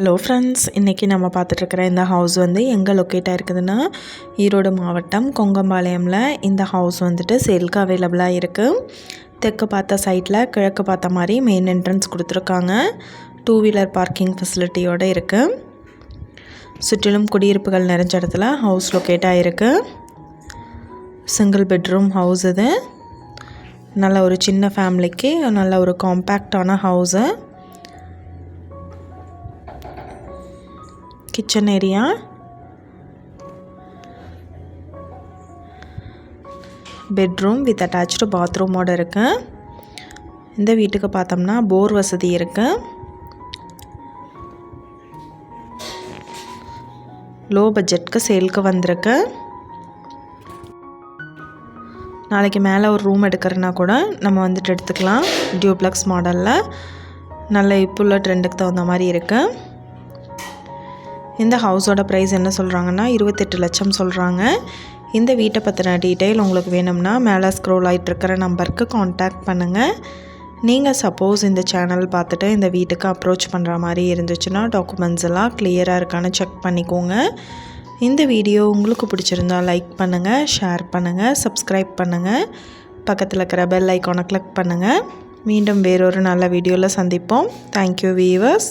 Hello friends இன்றைக்கி நம்ம பார்த்துட்ருக்குற இந்த ஹவுஸ் வந்து எங்கே லொக்கேட் ஆகிருக்குதுன்னா ஈரோடு மாவட்டம் கொங்கம்பாளையமில் இந்த ஹவுஸ் வந்துட்டு சேல்க்கு அவைலபிளாக இருக்குது தெற்கு பார்த்த சைட்டில் கிழக்கு பார்த்த மாதிரி மெயின் என்ட்ரன்ஸ் கொடுத்துருக்காங்க. டூ வீலர் பார்க்கிங் ஃபெசிலிட்டியோடு இருக்குது சுற்றிலும் குடியிருப்புகள் நிறைஞ்ச இடத்துல ஹவுஸ் லொக்கேட் ஆகிருக்கு சிங்கிள் பெட்ரூம் ஹவுஸ் இது. நல்ல ஒரு சின்ன ஃபேமிலிக்கு நல்ல ஒரு காம்பேக்டான house kitchen area bedroom with attach பாத்ரூமோடு இருக்கு. இந்த வீட்டுக்கு பார்த்தோம்னா போர் வசதி இருக்கு. லோ பட்ஜெட்க்கு சேலுக்கு வந்திருக்கு. நாளைக்கு மேலே ஒரு ரூம் எடுக்கிறனா கூட நம்ம வந்துட்டு எடுத்துக்கலாம். டியூப்ளக்ஸ் மாடலில் நல்ல இப்போ உள்ள ட்ரெண்டுக்கு தகுந்த மாதிரி இருக்குது இந்த ஹவுஸோட ப்ரைஸ் என்ன சொல்கிறாங்கன்னா இருபத்தெட்டு லட்சம் சொல்கிறாங்க இந்த வீட்டை பற்றின டீட்டெயில் உங்களுக்கு வேணும்னா மேலே ஸ்க்ரோல் ஆகிட்டுருக்கிற நம்பருக்கு காண்டாக்ட் பண்ணுங்கள் நீங்கள் சப்போஸ் இந்த சேனல் பார்த்துட்டு இந்த வீட்டுக்கு அப்ரோச் பண்ணுற மாதிரி இருந்துச்சுன்னா டாக்குமெண்ட்ஸ் எல்லாம் கிளியராக இருக்கான்னு செக் பண்ணிக்கோங்க. இந்த வீடியோ உங்களுக்கு பிடிச்சிருந்தா லைக் பண்ணுங்கள் ஷேர் பண்ணுங்கள் சப்ஸ்கிரைப் பண்ணுங்கள் பக்கத்தில் இருக்கிற பெல் ஐக்கானை கிளிக் பண்ணுங்கள் மீண்டும் வேறொரு நல்ல வீடியோவில் சந்திப்போம். Thank you viewers